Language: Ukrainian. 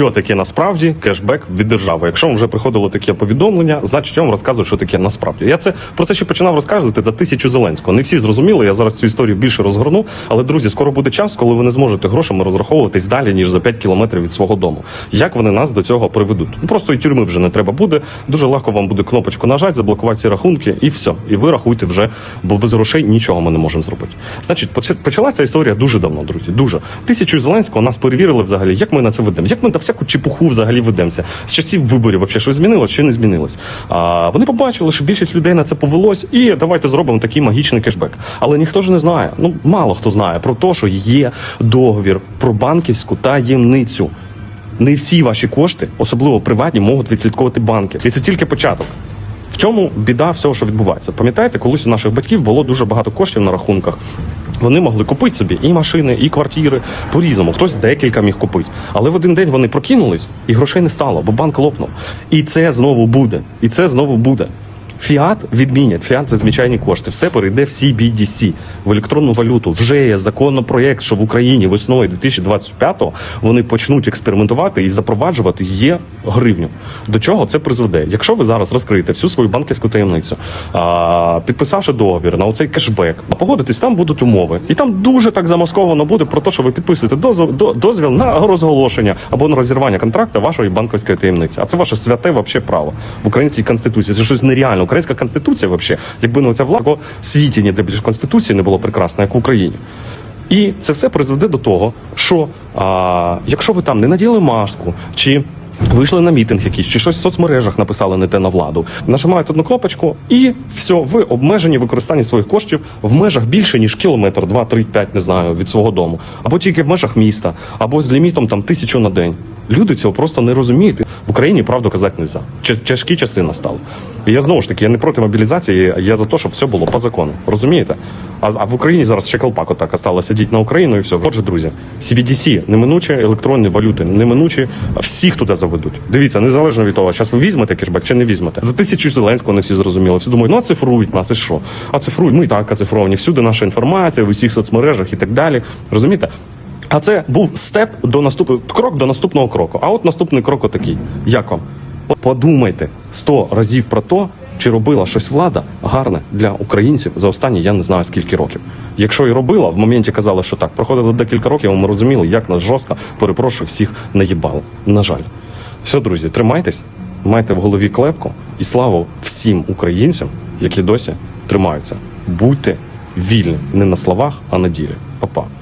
що таке насправді кешбек від держави. Якщо вам вже приходило таке повідомлення, значить я вам розказую, що таке насправді. Я це про це ще починав розказувати за тисячу Зеленського. Не всі зрозуміли. Я зараз цю історію більше розгорну. Але друзі, скоро буде час, коли ви не зможете грошами розраховуватись далі ніж за 5 кілометрів від свого дому. Як вони нас до цього приведуть? Ну просто і тюрми вже не треба буде. Дуже легко вам буде кнопочку нажати, заблокувати ці рахунки, і все. І ви рахуйте вже, бо без грошей нічого ми не можемо зробити. Значить, поч- почалася історія дуже давно, друзі. Дуже тисячу Зеленського нас перевірили взагалі, як ми на це ведемо, як ми на всяку чепуху взагалі ведемося. З часів виборів вообще щось змінилось чи не змінилось. А вони побачили, що більшість людей на це повелось, і давайте зробимо такий магічний кешбек. Але ніхто ж не знає. Ну мало хто знає про те, що є договір про банківську таємницю. Не всі ваші кошти, особливо приватні, можуть відслідковувати банки. І це тільки початок. В чому біда всього, що відбувається? Пам'ятаєте, колись у наших батьків було дуже багато коштів на рахунках. Вони могли купити собі і машини, і квартири по-різному. Хтось декілька міг купити. Але в один день вони прокинулись, і грошей не стало, бо банк лопнув. І це знову буде. І це знову буде. Фіат відмінять. Фіат це звичайні кошти. Все перейде в CBDC, в електронну валюту. Вже є законопроєкт, що в Україні весною 2025-го вони почнуть експериментувати і запроваджувати є гривню. До чого це призведе? Якщо ви зараз розкриєте всю свою банківську таємницю, підписавши договір на оцей кешбек, погодитесь, там будуть умови, і там дуже так замасковано буде про те, що ви підписуєте дозвіл, до- дозвіл на розголошення або на розірвання контракту вашої банківської таємниці. А це ваше святе вообще право в українській конституції. Це щось нереальне. Українська конституція, вообще, якби не ця влада, такого світі ніде більше конституції не було прекрасно, як в Україні. І це все призведе до того, що а, якщо ви там не наділи маску чи вийшли на мітинг якийсь, чи щось в соцмережах написали не те на владу, нажимаєте одну кнопочку, і все, ви обмежені в використанні своїх коштів в межах більше ніж кілометр, два, три, п'ять, не знаю, від свого дому, або тільки в межах міста, або з лімітом там тисячу на день. Люди цього просто не розуміють. Україні правду казати не можна. Тяжкі часи настали. І я знову ж таки я не проти мобілізації, я за те, щоб все було по закону. Розумієте? А, а в Україні зараз ще колпак отак осталось сидіть на Україну і все. Отже, друзі, CBDC, неминучі електронні валюти, неминучі всіх туди заведуть. Дивіться, незалежно від того, зараз ви візьмете кешбек чи не візьмете. За тисячу Зеленського не всі зрозуміли. Всі думають, ну а цифрують нас і що? А цифрують, ми і так оцифровані. Всюди наша інформація, в усіх соцмережах і так далі. Розумієте? А це був степ до наступного крок до наступного кроку. А от наступний крок отакий. Як вам? Подумайте сто разів про те, чи робила щось влада гарне для українців за останні я не знаю скільки років. Якщо і робила, в моменті казали, що так. Проходило декілька років, ми розуміли, як нас жорстко перепрошую всіх наїбали. На жаль, все, друзі, тримайтесь, майте в голові клепку і славу всім українцям, які досі тримаються. Будьте вільні не на словах, а на ділі. Па-па.